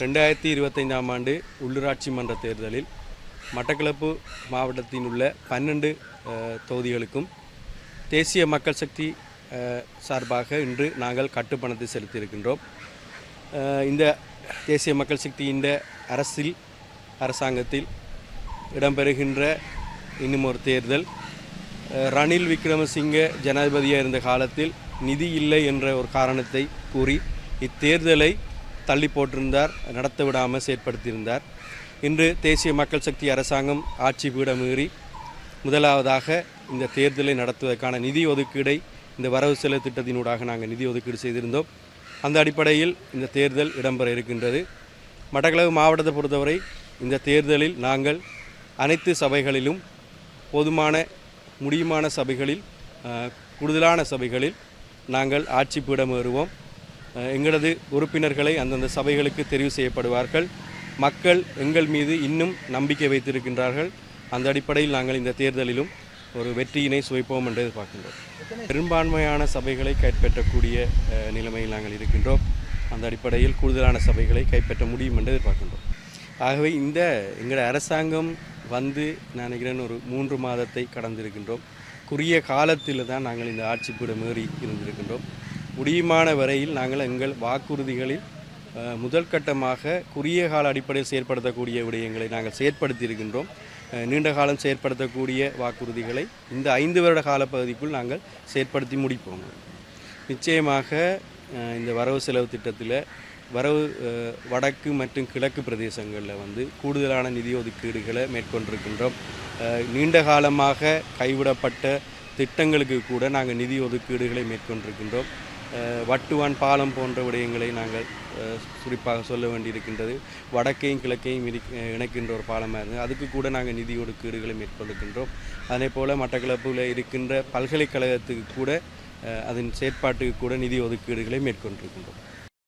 ரெண்டாயிரத்தி இருபத்தைந்தாம் ஆண்டு உள்ளூராட்சி மன்ற தேர்தலில் மட்டக்களப்பு மாவட்டத்தில் உள்ள பன்னெண்டு தொகுதிகளுக்கும் தேசிய மக்கள் சக்தி சார்பாக இன்று நாங்கள் கட்டுப்பணத்தை செலுத்தியிருக்கின்றோம். இந்த தேசிய மக்கள் சக்தியின் அரசில் அரசாங்கத்தில் இடம்பெறுகின்ற இன்னும் ஒரு தேர்தல். ரணில் விக்ரமசிங்க ஜனாதிபதியாக இருந்த காலத்தில் நிதி இல்லை என்ற ஒரு காரணத்தை கூறி இத்தேர்தலை தள்ளி போட்டிருந்தார் நடத்த விடாமல் செயற்படுத்தியிருந்தார். இன்று தேசிய மக்கள் சக்தி அரசாங்கம் ஆட்சி பீடமீறி முதலாவதாக இந்த தேர்தலை நடத்துவதற்கான நிதி ஒதுக்கீடை இந்த வரவு செலவு திட்டத்தினூடாக நாங்கள் நிதி ஒதுக்கீடு செய்திருந்தோம். அந்த அடிப்படையில் இந்த தேர்தல் இடம்பெற இருக்கின்றது. மட்டக்களப்பு மாவட்டத்தை பொறுத்தவரை இந்த தேர்தலில் நாங்கள் அனைத்து சபைகளிலும் போதுமான முடியுமான சபைகளில் கூடுதலான சபைகளில் நாங்கள் ஆட்சி பீடம் ஏறுவோம். எங்களது உறுப்பினர்களை அந்தந்த சபைகளுக்கு தெரிவு செய்யப்படுவார்கள். மக்கள் எங்கள் மீது இன்னும் நம்பிக்கை வைத்திருக்கின்றார்கள். அந்த அடிப்படையில் நாங்கள் இந்த தேர்தலிலும் ஒரு வெற்றியினை சுவைப்போம் என்று எதிர்பார்க்கின்றோம். பெரும்பான்மையான சபைகளை கைப்பற்றக்கூடிய நிலைமையில் நாங்கள் இருக்கின்றோம். அந்த அடிப்படையில் கூடுதலான சபைகளை கைப்பற்ற முடியும் என்று எதிர்பார்க்கின்றோம். ஆகவே இந்த எங்களோட அரசாங்கம் வந்து நான் நினைக்கிறேன் ஒரு மூன்று மாதத்தை கடந்திருக்கின்றோம். குறுகிய காலத்தில் தான் நாங்கள் இந்த ஆட்சிப்பீடம் ஏறி இருந்திருக்கின்றோம். முடியுமான வரையில் நாங்கள் எங்கள் வாக்குறுதிகளில் முதல் கட்டமாக குறுகிய கால அடிப்படையில் செயற்படுத்தக்கூடிய விடயங்களை நாங்கள் செயற்படுத்தியிருக்கின்றோம். நீண்ட காலம் செயற்படுத்தக்கூடிய வாக்குறுதிகளை இந்த ஐந்து வருட காலப்பகுதிக்குள் நாங்கள் செயற்படுத்தி முடிப்போம். நிச்சயமாக இந்த வரவு செலவு திட்டத்தில் வரவு வடக்கு மற்றும் கிழக்கு பிரதேசங்களில் வந்து கூடுதலான நிதி ஒதுக்கீடுகளை மேற்கொண்டிருக்கின்றோம். நீண்ட காலமாக கைவிடப்பட்ட திட்டங்களுக்கு கூட நாங்கள் நிதி ஒதுக்கீடுகளை மேற்கொண்டிருக்கின்றோம். வட்டுவான் பாலம் போன்ற விடயங்களை நாங்கள் குறிப்பாக சொல்ல வேண்டியிருக்கின்றது. வடக்கையும் கிழக்கையும் இணைக்கின்ற ஒரு பாலமாக இருந்தது. அதுக்கு கூட நாங்கள் நிதி ஒதுக்கீடுகளை மேற்கொண்டிருக்கின்றோம் அதே போல் மட்டக்களப்பில் இருக்கின்ற பல்கலைக்கழகத்துக்கு கூட அதன் செயற்பாட்டுக்கு கூட நிதி ஒதுக்கீடுகளை மேற்கொண்டிருக்கின்றோம்.